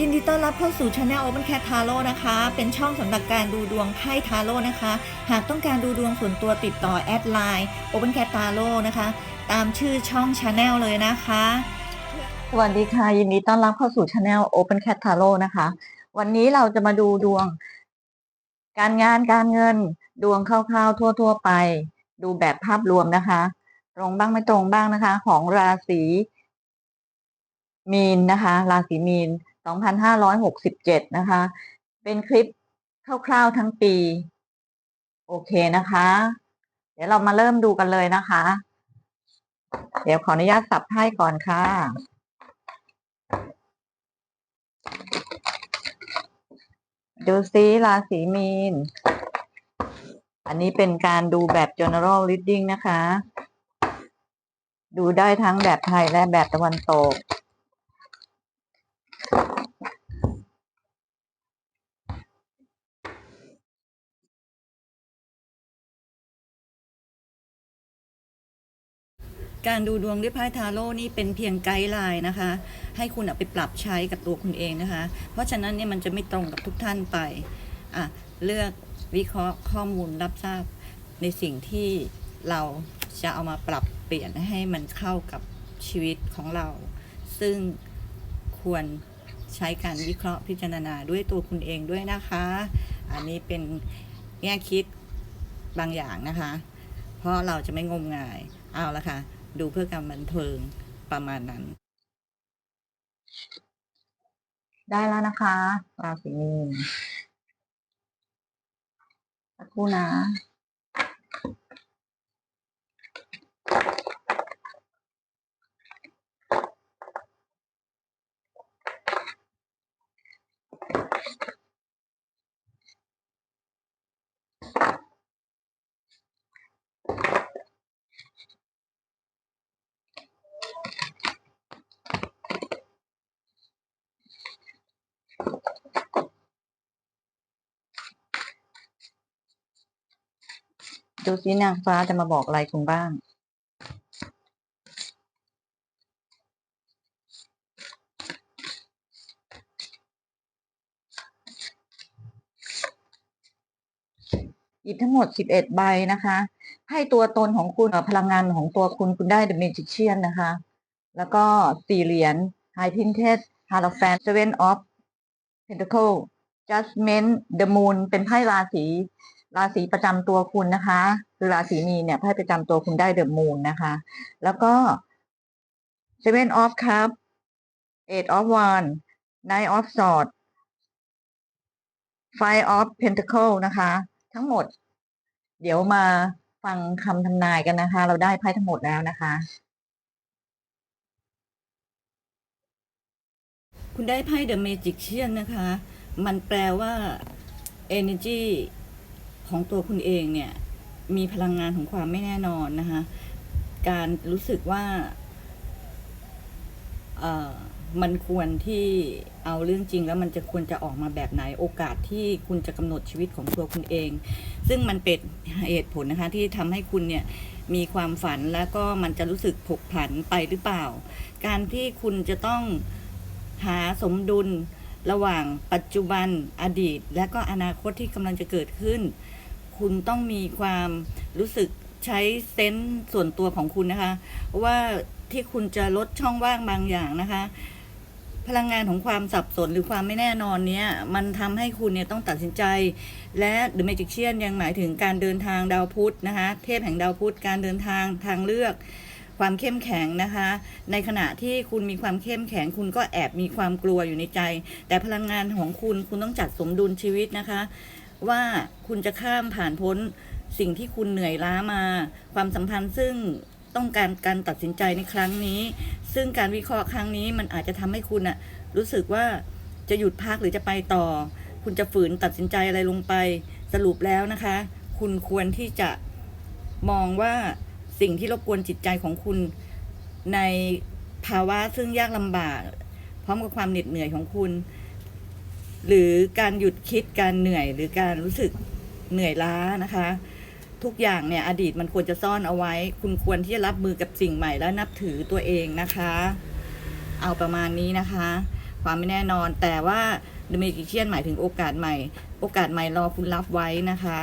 ยินดีต้อนรับเข้าสู่ช anel Open Cat Tarot นะคะ เป็นช่องสำหรับการดูดวงไพ่ทาโร่นะคะ หากต้องการดูดวงส่วนตัวติดต่อแอดไลน์ Open Cat Tarot นะคะ ตามชื่อช่อง Channel เลยนะคะ สวัสดีค่ะ ยินดีต้อนรับเข้าสู่ช anel Open Cat Tarot นะคะ วันนี้เราจะมาดูดวง การงานการเงินดวงคร่าวๆทั่ว ๆ ไป ดูแบบภาพรวมนะคะ ตรงบ้างไม่ตรงบ้างนะคะ ของราศีมีนนะคะ ราศีมีน 2567 นะคะ เป็นคลิปคร่าวๆทั้งปี โอเคนะคะ เดี๋ยวเรามาเริ่มดูกันเลยนะคะ เดี๋ยวขออนุญาตสับไพ่ก่อนค่ะดูซิราศีมีน อันนี้เป็นการดูแบบ general reading นะคะ ดูได้ทั้งแบบไทยและแบบตะวันตก การดูดวงด้วยไพ่ทาโร่นี่เป็นเพียงไกด์ไลน์นะคะ ให้คุณเอาไปปรับใช้กับตัวคุณเองนะคะ เพราะฉะนั้นเนี่ยมันจะไม่ตรงกับทุกท่านไปอะเลือกวิเคราะห์ข้อมูลรับทราบในสิ่งที่เราจะเอามาปรับเปลี่ยนให้มันเข้ากับชีวิตของเรา ซึ่งควรใช้การวิเคราะห์พิจารณาด้วยตัวคุณเองด้วยนะคะ อันนี้เป็นแง่คิดบางอย่างนะคะ เพราะเราจะไม่งมงาย เอาละค่ะ ดูเพื่อการบันเทิงประมาณนั้น ได้แล้วนะคะราศีมีนสักครู่นะ ดูซินางฟ้าจะมาบอกอะไรคุณบ้างหยิบทั้งหมด11ใบนะคะ ให้ตัวตนของคุณพลังงานของตัวคุณคุณได้ The Magician นะคะ แล้วก็สี่เหรียญ High Princess Hierophant Seven of Pentacle Judgment The Moon เป็นไพ่ราศี ราศีประจำตัวคุณนะคะ คือราศีมีเนี่ยไพ่ประจำตัวคุณได้ The Moon นะคะ แล้วก็ Seven of Cup Eight of Wands Nine of Swords Five of Pentacle นะคะ ทั้งหมด เดี๋ยวมาฟังคำทำนายกันนะคะ เราได้ไพ่ทั้งหมดแล้วนะคะ คุณได้ไพ่ The Magician นะคะ มันแปลว่า energy ของตัวคุณเองเนี่ยมีพลังงานของความไม่แน่นอนนะคะ การรู้สึกว่าเอ่อมันควรที่เอาเรื่องจริงแล้วมันจะควรจะออกมาแบบไหนโอกาสที่คุณจะกำหนดชีวิตของตัวคุณเอง ซึ่งมันเป็นเหตุผลนะคะที่ทำให้คุณเนี่ยมีความฝันแล้วก็มันจะรู้สึกผกผันไปหรือเปล่า การที่คุณจะต้องหาสมดุลระหว่างปัจจุบันอดีต และก็อนาคตที่กำลังจะเกิดขึ้น คุณต้องมีความรู้สึกใช้เซนส์ส่วนตัวของคุณนะคะ ว่าที่คุณจะลดช่องว่างบางอย่างนะคะ พลังงานของความสับสนหรือความไม่แน่นอนเนี้ยมันทำให้คุณเนี่ยต้องตัดสินใจ และ The Magician ยังหมายถึงการเดินทางดาวพุธนะคะ เทพแห่งดาวพุธการเดินทางทางเลือกความเข้มแข็งนะคะ ในขณะที่คุณมีความเข้มแข็ง คุณก็แอบมีความกลัวอยู่ในใจ แต่พลังงานของคุณคุณต้องจัดสมดุลชีวิตนะคะ ว่าคุณจะข้ามผ่านพ้นสิ่งที่คุณเหนื่อยล้ามา ความสัมพันธ์ซึ่งต้องการการตัดสินใจในครั้งนี้ ซึ่งการวิเคราะห์ครั้งนี้มันอาจจะทำให้คุณอะรู้สึกว่าจะหยุดพักหรือจะไปต่อ คุณจะฝืนตัดสินใจอะไรลงไป สรุปแล้วนะคะ คุณควรที่จะมองว่าสิ่งที่รบกวนจิตใจของคุณในภาวะซึ่งยากลำบาก พร้อมกับความเหน็ดเหนื่อยของคุณ หรือการหยุดคิดการเหนื่อยหรือการรู้สึกเหนื่อยล้านะคะ ทุกอย่างเนี่ยอดีตมันควรจะซ่อนเอาไว้ คุณควรที่จะรับมือกับสิ่งใหม่และนับถือตัวเองนะคะ เอาประมาณนี้นะคะ ความไม่แน่นอนแต่ว่า The Magician หมายถึงโอกาสใหม่ โอกาสใหม่รอคุณรับไว้นะคะ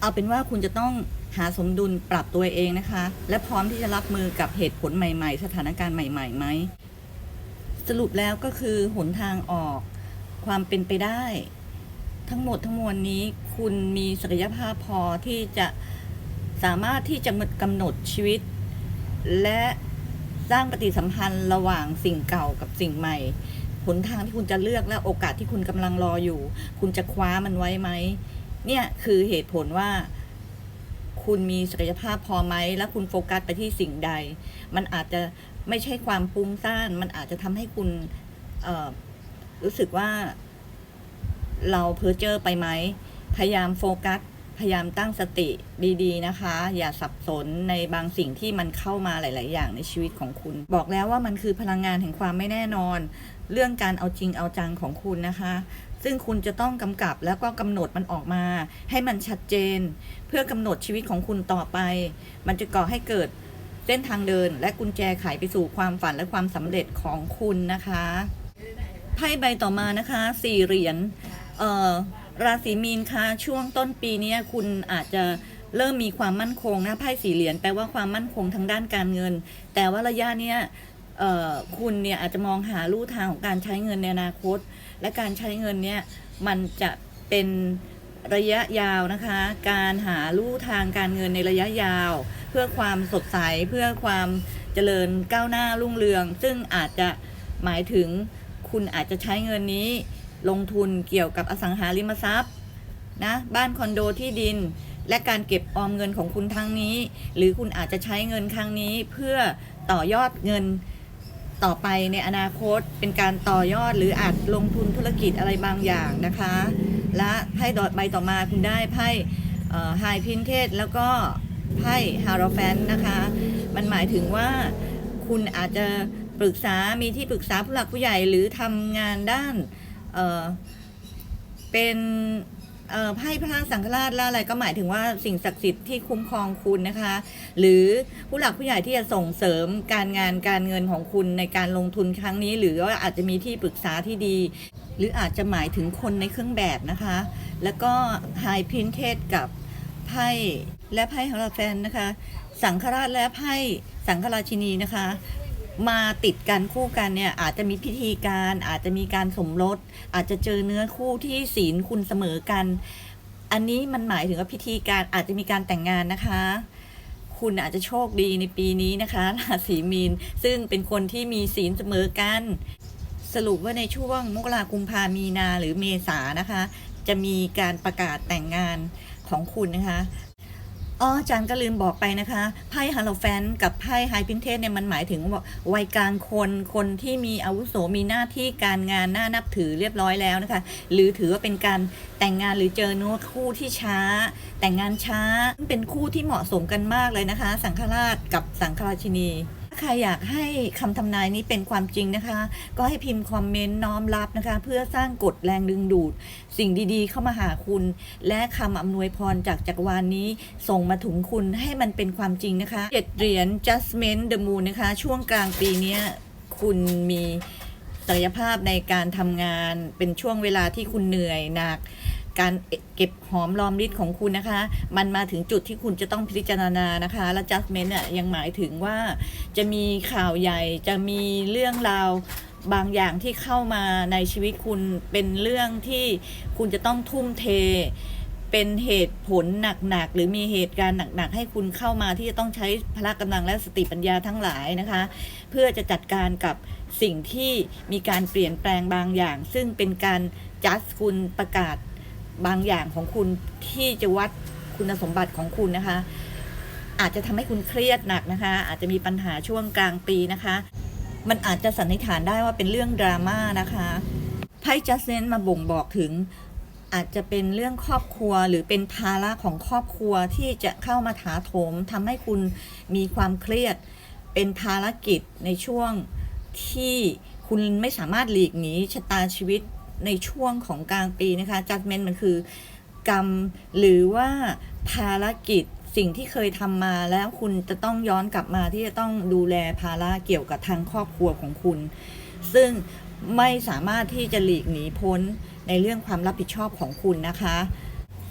เอาเป็นว่าคุณจะต้องหาสมดุลปรับตัวเองนะคะ และพร้อมที่จะรับมือกับเหตุผลใหม่ ๆ สถานการณ์ใหม่ๆไหมสรุปแล้วก็คือหนทางออก ความเป็นไปได้ ทั้งหมดทั้งมวลนี้คุณมีศักยภาพพอที่จะสามารถที่จะกำหนดชีวิต และสร้างปฏิสัมพันธ์ระหว่างสิ่งเก่ากับสิ่งใหม่หนทางที่คุณจะเลือกและโอกาสที่คุณกำลังรออยู่ คุณจะคว้ามันไว้ไหม เนี่ยคือเหตุผลว่า คุณมีศักยภาพพอไหม และคุณโฟกัสไปที่สิ่งใด มันอาจจะไม่ใช่ความฟุ้งซ่าน มันอาจจะทำให้คุณ รู้สึกว่า เราเพ้อเจอไปไหม พยายามโฟกัส พยายามตั้งสติดีๆนะคะ อย่าสับสนในบางสิ่งที่มันเข้ามาหลาย ๆ อย่างในชีวิตของคุณ บอกแล้วว่ามันคือพลังงานแห่งความไม่แน่นอน เรื่องการเอาจริงเอาจังของคุณนะคะซึ่งคุณจะต้องกำกับแล้วก็กำหนดมันออกมา ให้มันชัดเจน เพื่อกำหนดชีวิตของคุณต่อไป มันจะก่อให้เกิดเส้นทางเดิน และกุญแจไขไปสู่ความฝันและความสำเร็จของคุณนะคะ ไพ่ใบต่อมานะคะสี่เหรียญเอ่อราศีมีนคะช่วงต้นปีนี้คุณอาจจะเริ่มมีความมั่นคงนะไพ่สี่เหรียญแปลว่าความมั่นคงทางด้านการเงิน แต่ว่าระยะเนี้ยเอ่อคุณเนี่ยอาจจะมองหาลู่ทางของการใช้เงินในอนาคต และการใช้เงินเนี่ยมันจะเป็นระยะยาวนะคะ การหาลู่ทางการเงินในระยะยาว เพื่อความสดใสเพื่อความเจริญก้าวหน้ารุ่งเรือง ซึ่งอาจจะหมายถึง คุณอาจจะใช้เงินนี้ลงทุนเกี่ยวกับอสังหาริมทรัพย์นะบ้านคอนโดที่ดิน และการเก็บออมเงินของคุณครั้งนี้ หรือคุณอาจจะใช้เงินครั้งนี้เพื่อต่อยอดเงินต่อไปในอนาคตเป็นการต่อยอดหรืออาจลงทุนธุรกิจอะไรบางอย่างนะคะ และไพ่ดอดใบต่อมาคุณได้ไพ่ไฮพินเทสแล้วก็ไพ่ฮาร o แฟนนะคะ มันหมายถึงว่าคุณอาจจะ ปรึกษา มีที่ปรึกษาผู้หลักผู้ใหญ่หรือทำงานด้านเเป็นไพ่พระสังฆราชและอะไรก็หมายถึงว่าสิ่งศักดิ์สิทธิ์ที่คุ้มครองคุณนะคะ หรือผู้หลักผู้ใหญ่ที่จะส่งเสริมการงานการเงินของคุณในการลงทุนครั้งนี้ หรือว่าอาจจะมีที่ปรึกษาที่ดี หรืออาจจะหมายถึงคนในเครื่องแบบนะคะ แล้วก็ไฮพินเทสกับไพ่และไพ่ฮาราแฟนนะคะ สังฆราชและไพ่สังฆราชินีนะคะ มาติดกันคู่กันเนี่ยอาจจะมีพิธีการอาจจะมีการสมรส อาจจะเจอเนื้อคู่ที่ศีลคุณเสมอกัน อันนี้มันหมายถึงว่าพิธีการอาจจะมีการแต่งงานนะคะ คุณอาจจะโชคดีในปีนี้นะคะราศีมีนซึ่งเป็นคนที่มีศีลเสมอกัน สรุปว่าในช่วงมกรากุมภามีนาหรือเมษานะคะ จะมีการประกาศแต่งงานของคุณนะคะ อ๋ออาจารย์ก็ลืมบอกไปนะคะไพ่ฮาโลแฟนกับไพ่ไฮพินเทสเนี่ยมันหมายถึงวัยกลางคนคนที่มีอาวุโสมีหน้าที่การงานน่านับถือเรียบร้อยแล้วนะคะ หรือถือว่าเป็นการแต่งงานหรือเจอเนื้อคู่ที่ช้า แต่งงานช้าเป็นคู่ที่เหมาะสมกันมากเลยนะคะ สังฆราชกับสังฆราชินี ใครอยากให้คำทำนายนี้เป็นความจริงนะคะ ก็ให้พิมพ์คอมเมนต์น้อมรับนะคะ เพื่อสร้างกฎแรงดึงดูด สิ่งดีๆ เข้ามาหาคุณ และคำอำนวยพรจากจักรวาลนี้ ส่งมาถึงคุณให้มันเป็นความจริงนะคะเจ็ดเหรียญ Justment the Moon นะคะ ช่วงกลางปีนี้คุณมีศักยภาพในการทำงานเป็นช่วงเวลาที่คุณเหนื่อยหนัก การเก็บหอมรอมริดของคุณนะคะ มันมาถึงจุดที่คุณจะต้องพิจารณานะคะ และ judgment เนี่ยยังหมายถึงว่าจะมีข่าวใหญ่จะมีเรื่องราวบางอย่างที่เข้ามาในชีวิตคุณเป็นเรื่องที่คุณจะต้องทุ่มเท เป็นเหตุผลหนักๆหรือมีเหตุการณ์หนักๆ ให้คุณเข้ามาที่จะต้องใช้พละกำลังและสติปัญญาทั้งหลายนะคะ เพื่อจะจัดการกับสิ่งที่มีการเปลี่ยนแปลงบางอย่าง ซึ่งเป็นการจัดคุณประกาศ บางอย่างของคุณที่จะวัดคุณสมบัติของคุณนะคะ อาจจะทำให้คุณเครียดหนักนะคะ อาจจะมีปัญหาช่วงกลางปีนะคะ มันอาจจะสันนิษฐานได้ว่าเป็นเรื่องดราม่านะคะไพ่จัสเซนมาบ่งบอกถึงอาจจะเป็นเรื่องครอบครัวหรือเป็นภาระของครอบครัวที่จะเข้ามาถาโถมทำให้คุณมีความเครียด เป็นภารกิจในช่วงที่คุณไม่สามารถหลีกหนีชะตาชีวิต ในช่วงของกลางปีนะคะ judgment มันคือกรรมหรือว่าภารกิจสิ่งที่เคยทำมาแล้วคุณจะต้องย้อนกลับมาที่จะต้องดูแลภาระเกี่ยวกับทางครอบครัวของคุณ ซึ่งไม่สามารถที่จะหลีกหนีพ้นในเรื่องความรับผิดชอบของคุณนะคะ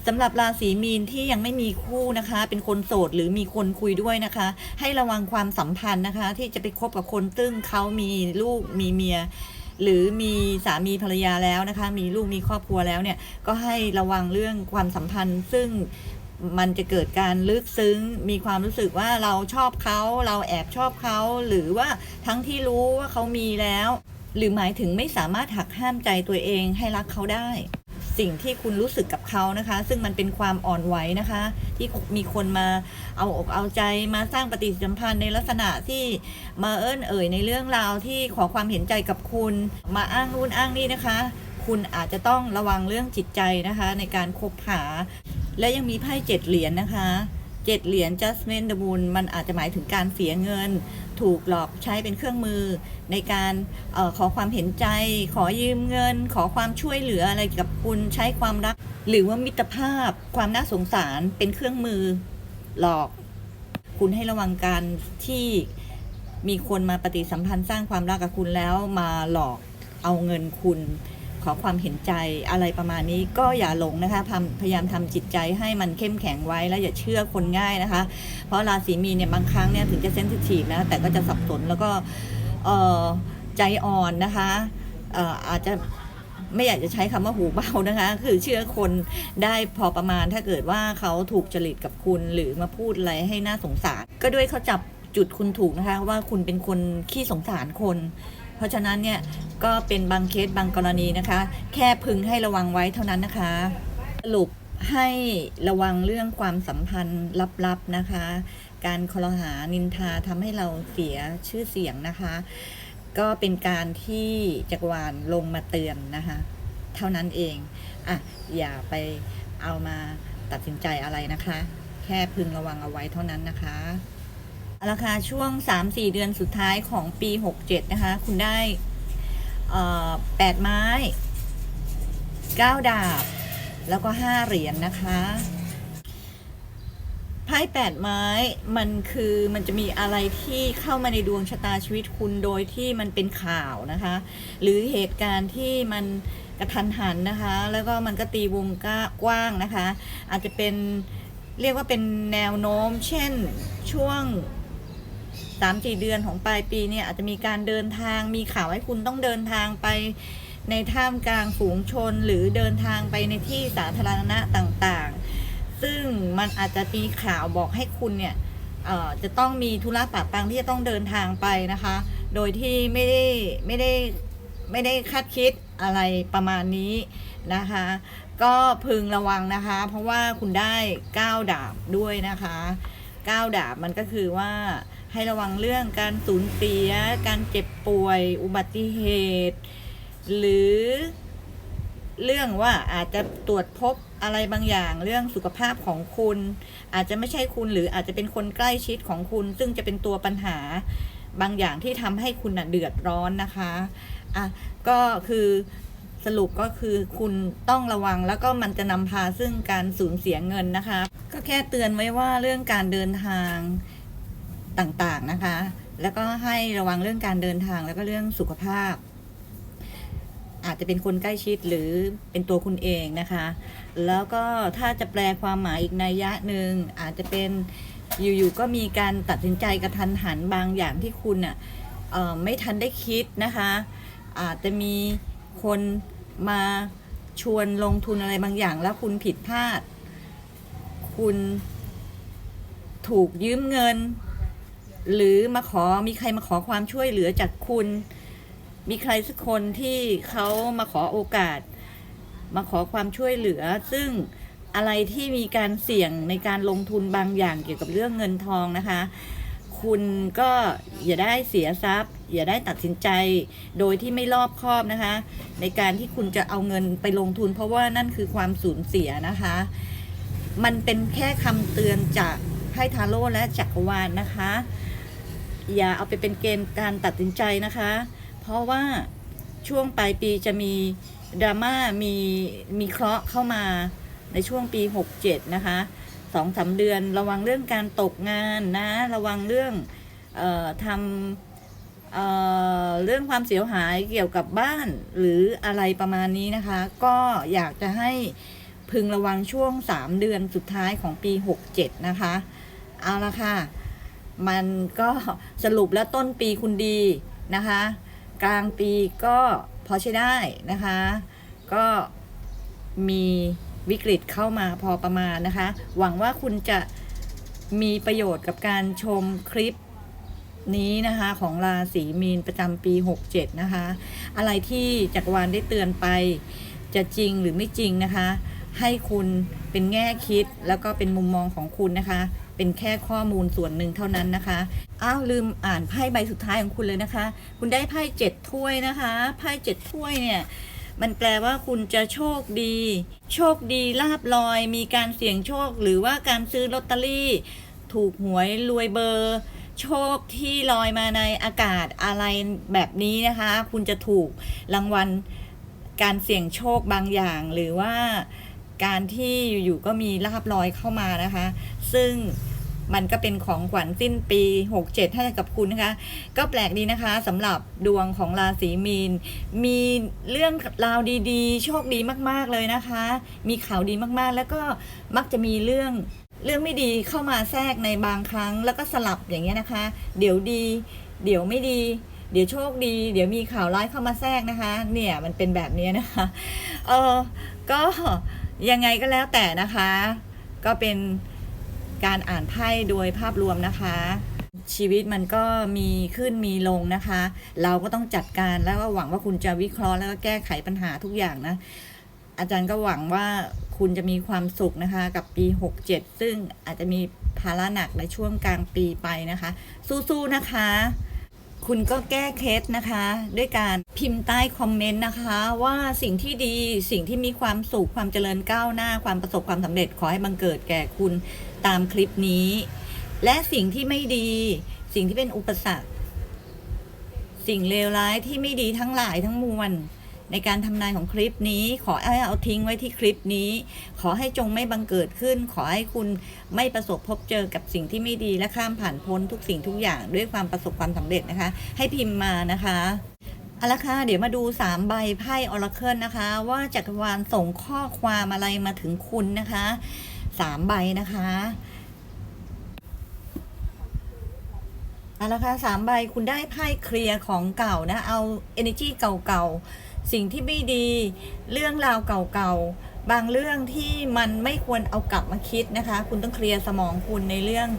สำหรับราศีมีนที่ยังไม่มีคู่นะคะ เป็นคนโสดหรือมีคนคุยด้วยนะคะ ให้ระวังความสัมพันธ์นะคะ ที่จะไปคบกับคนซึ่งเขามีลูกมีเมีย หรือมีสามีภรรยาแล้วนะคะ มีลูกมีครอบครัวแล้วเนี่ย ก็ให้ระวังเรื่องความสัมพันธ์ ซึ่งมันจะเกิดการลึกซึ้ง มีความรู้สึกว่าเราชอบเขา เราแอบชอบเขา หรือว่าทั้งที่รู้ว่าเขามีแล้ว หรือหมายถึงไม่สามารถหักห้ามใจตัวเองให้รักเขาได้ สิ่งที่คุณรู้สึกกับเขานะคะ ซึ่งมันเป็นความอ่อนไหวนะคะ ที่มีคนมาเอาอกเอาใจมาสร้างปฏิสัมพันธ์ในลักษณะที่มาเอิ้นเอ่ยในเรื่องราวที่ขอความเห็นใจกับคุณ มาอ้างนู่นอ้างนี่นะคะ คุณอาจจะต้องระวังเรื่องจิตใจนะคะ ในการคบหา และยังมีไพ่เจ็ดเหรียญนะคะเจ็ดเหรียญ Justment the Moon มันอาจจะหมายถึงการเสียเงิน ถูกหลอกใช้เป็นเครื่องมือ ในการออขอความเห็นใจ ขอยืมเงิน ขอความช่วยเหลืออะไรกับคุณใช้ความรัก หรือว่ามิตรภาพ ความน่าสงสารเป็นเครื่องมือหลอก คุณให้ระวังการที่มีคนมาปฏิสัมพันธ์สร้างความรักกับคุณแล้วมาหลอกเอาเงินคุณ ขอความเห็นใจอะไรประมาณนี้ก็อย่าหลงนะคะพยายามทำจิตใจให้มันเข้มแข็งไว้แล้วอย่าเชื่อคนง่ายนะคะ เพราะราศีมีเนี่ยบางครั้งเนี่ยถึงจะเซนซิทีฟนะแต่ก็จะสับสนแล้วก็ใจอ่อนนะคะอาจจะไม่อยากจะใช้คำว่าหูเบานะคะ คือเชื่อคนได้พอประมาณถ้าเกิดว่าเขาถูกจริตกับคุณหรือมาพูดอะไรให้น่าสงสาร ก็ด้วยเขาจับจุดคุณถูกนะคะว่าคุณเป็นคนขี้สงสารคน เพราะฉะนั้นเนี่ยก็เป็นบางเคสบางกรณีนะคะ แค่พึงให้ระวังไว้เท่านั้นนะคะ สรุปให้ระวังเรื่องความสัมพันธ์ลับๆนะคะ การคอรหานินทาทำให้เราเสียชื่อเสียงนะคะ ก็เป็นการที่จักรวาลลงมาเตือนนะคะ เท่านั้นเองอะอย่าไปเอามาตัดสินใจอะไรนะคะ แค่พึงระวังเอาไว้เท่านั้นนะคะ เอาละค่ะช่วง 3-4 เดือนสุดท้ายของปี 67 นะคะ คุณได้เอ่อแปดไม้ 9 ดาบ แล้วก็ 5 เหรียญนนะคะไพ่แปดไม้มันคือมันจะมีอะไรที่เข้ามาในดวงชะตาชีวิตคุณโดยที่มันเป็นข่าวนะคะ หรือเหตุการณ์ที่มันกระทันหันนะคะ แล้วก็มันก็ตีวงกว้างนะคะ อาจจะเป็นเรียกว่าเป็นแนวโน้ม เช่นช่วง สามสี่เดือนของปลายปีเนี่ยอาจจะมีการเดินทาง มีข่าวให้คุณต้องเดินทางไปในท่ามกลางฝูงชนหรือเดินทางไปในที่สาธารณะต่างๆ ซึ่งมันอาจจะมีข่าวบอกให้คุณเนี่ยจะต้องมีธุระปะปังที่จะต้องเดินทางไปนะคะ โดยที่ไม่ได้ไม่ได้ไม่ได้คาดคิดอะไรประมาณนี้นะคะ ก็พึงระวังนะคะ เพราะว่าคุณได้ก้าวดาบด้วยนะคะก้าวดาบมันก็คือว่า ให้ระวังเรื่องการสูญเสีย การเจ็บป่วย อุบัติเหตุ หรือเรื่องว่าอาจจะตรวจพบอะไรบางอย่างเรื่องสุขภาพของคุณ อาจจะไม่ใช่คุณหรืออาจจะเป็นคนใกล้ชิดของคุณ ซึ่งจะเป็นตัวปัญหาบางอย่างที่ทำให้คุณนะเดือดร้อนนะคะอะก็คือสรุปก็คือคุณต้องระวังแล้วก็มันจะนำพาซึ่งการสูญเสียเงินนะคะ ก็แค่เตือนไว้ว่าเรื่องการเดินทาง ต่างๆนะคะ แล้วก็ให้ระวังเรื่องการเดินทางแล้วก็เรื่องสุขภาพ อาจจะเป็นคนใกล้ชิดหรือเป็นตัวคุณเองนะคะ แล้วก็ถ้าจะแปลความหมายอีกนัยยะหนึ่งอาจจะเป็นอยู่ๆก็มีการตัดสินใจกระทันหันบางอย่างที่คุณอะเอ่อไม่ทันได้คิดนะคะ อาจจะมีคนมาชวนลงทุนอะไรบางอย่างแล้วคุณผิดพลาด คุณถูกยืมเงิน หรือมาขอมีใครมาขอความช่วยเหลือจากคุณ มีใครสักคนที่เขามาขอโอกาส มาขอความช่วยเหลือ ซึ่งอะไรที่มีการเสี่ยงในการลงทุนบางอย่างเกี่ยวกับเรื่องเงินทองนะคะ คุณก็อย่าได้เสียทรัพย์ อย่าได้ตัดสินใจ โดยที่ไม่รอบคอบนะคะ ในการที่คุณจะเอาเงินไปลงทุน เพราะว่านั่นคือความสูญเสียนะคะ มันเป็นแค่คำเตือนจากไพ่ทาโร่และจักรวาลนะคะ อย่าเอาไปเป็นเกณฑ์การตัดสินใจนะคะ เพราะว่าช่วงปลายปีจะมีดราม่ามีมีเคราะห์เข้ามาในช่วงปี 67 นะคะสองสาเดือนระวังเรื่องการตกงานนะ ระวังเรื่องออทเเรื่องความเสียหายเกี่ยวกับบ้านหรืออะไรประมาณนี้นะคะ ก็อยากจะให้พึงระวังช่วง 3 เดือนสุดท้ายของปี 67 นะคะ เอาละค่ะ มันก็สรุปแล้วต้นปีคุณดีนะคะ กลางปีก็พอใช้ได้นะคะ ก็มีวิกฤตเข้ามาพอประมาณนะคะ หวังว่าคุณจะมีประโยชน์กับการชมคลิปนี้นะคะของราศีมีนประจำปี 67 นะคะ อะไรที่จักรวาลได้เตือนไป จะจริงหรือไม่จริงนะคะ ให้คุณเป็นแง่คิดแล้วก็เป็นมุมมองของคุณนะคะ เป็นแค่ข้อมูลส่วนหนึ่งเท่านั้นนะคะ อ้าวลืมอ่านไพ่ใบสุดท้ายของคุณเลยนะคะ คุณได้ไพ่เจ็ดถ้วยนะคะ ไพ่เจ็ดถ้วยเนี่ยมันแปลว่าคุณจะโชคดี โชคดีลาบลอย มีการเสี่ยงโชค หรือว่าการซื้อลอตเตอรี่ ถูกหวยรวยเบอร์ โชคที่ลอยมาในอากาศอะไรแบบนี้นะคะ คุณจะถูกรางวัลการเสี่ยงโชคบางอย่าง หรือว่าการที่อยู่ๆก็มีลาบลอยเข้ามานะคะ ซึ่ง มันก็เป็นของขวัญสิ้นปี 67 ให้กับคุณนะคะ ก็แปลกดีนะคะสำหรับดวงของราศีมีน มีเรื่องราวดีๆ โชคดีมากๆเลยนะคะ มีข่าวดีมากๆ แล้วก็มักจะมีเรื่องเรื่องไม่ดีเข้ามาแทรกในบางครั้งแล้วก็สลับอย่างเงี้ยนะคะ เดี๋ยวดี เดี๋ยวไม่ดี เดี๋ยวโชคดี เดี๋ยวมีข่าวร้ายเข้ามาแทรกนะคะ เนี่ยมันเป็นแบบนี้นะคะ เออก็ยังไงก็แล้วแต่นะคะ ก็เป็น การอ่านไพ่โดยภาพรวมนะคะ ชีวิตมันก็มีขึ้นมีลงนะคะ เราก็ต้องจัดการแล้วก็หวังว่าคุณจะวิเคราะห์แล้วก็แก้ไขปัญหาทุกอย่างนะ อาจารย์ก็หวังว่าคุณจะมีความสุขนะคะ กับปี 67 ซึ่งอาจจะมีภาระหนักในช่วงกลางปีไปนะคะ สู้ๆนะคะ คุณก็แก้เคล็ดนะคะ ด้วยการพิมพ์ใต้คอมเมนต์นะคะ ว่าสิ่งที่ดีสิ่งที่มีความสุขความเจริญก้าวหน้า ความประสบความสำเร็จขอให้บังเกิดแก่คุณตามคลิปนี้ และสิ่งที่ไม่ดี สิ่งที่เป็นอุปสรรค สิ่งเลวร้ายที่ไม่ดีทั้งหลายทั้งมวล ในการทำนายของคลิปนี้ ขอให้เอาทิ้งไว้ที่คลิปนี้ ขอให้จงไม่บังเกิดขึ้น ขอให้คุณไม่ประสบพบเจอกับสิ่งที่ไม่ดีและข้ามผ่านพ้นทุกสิ่งทุกอย่างด้วยความประสบความสำเร็จนะคะ ให้พิมพ์มานะคะเอาละค่ะเดี๋ยวมาดู 3 ใบไพ่ออร์เคิลนะคะ ว่าจักรวาลส่งข้อความอะไรมาถึงคุณนะคะ 3 ใบนะคะเอาละค่ะสามใบคุณได้ไพ่เคลียร์ของเก่านะ เอา energy เก่าๆ สิ่งที่ไม่ดี เรื่องราวเก่าๆ บางเรื่องที่มันไม่ควรเอากลับมาคิดนะคะ คุณต้องเคลียร์สมองคุณในเรื่อง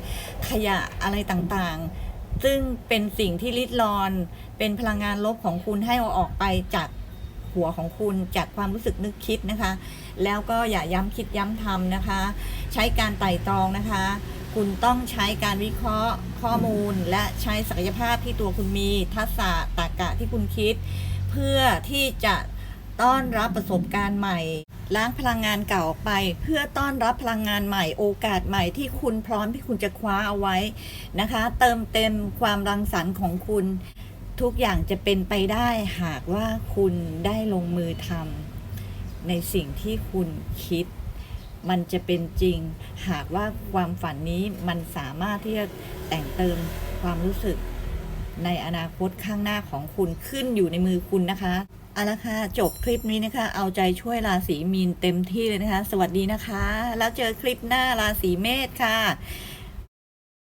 ขยะอะไรต่างๆ ซึ่งเป็นสิ่งที่ลิดรอน เป็นพลังงานลบของคุณให้เอาออกไปจากหัวของคุณจากความรู้สึกนึกคิดนะคะ แล้วก็อย่าย้ำคิดย้ำทำนะคะ ใช้การไต่ตรองนะคะ คุณต้องใช้การวิเคราะห์ข้อมูล และใช้ศักยภาพที่ตัวคุณมีทักษะตรรกะที่คุณคิด เพื่อที่จะต้อนรับประสบการณ์ใหม่ ล้างพลังงานเก่าออกไป เพื่อต้อนรับพลังงานใหม่ โอกาสใหม่ที่คุณพร้อมที่คุณจะคว้าเอาไว้นะคะ เติมเต็มความรังสรรค์ของคุณ ทุกอย่างจะเป็นไปได้หากว่าคุณได้ลงมือทำในสิ่งที่คุณคิด มันจะเป็นจริง หากว่าความฝันนี้มันสามารถที่จะแต่งเติมความรู้สึก ในอนาคตข้างหน้าของคุณขึ้นอยู่ในมือคุณนะคะเอาละค่ะจบคลิปนี้นะคะ เอาใจช่วยราศีมีนเต็มที่เลยนะคะ สวัสดีนะคะ แล้วเจอคลิปหน้าราศีเมษค่ะ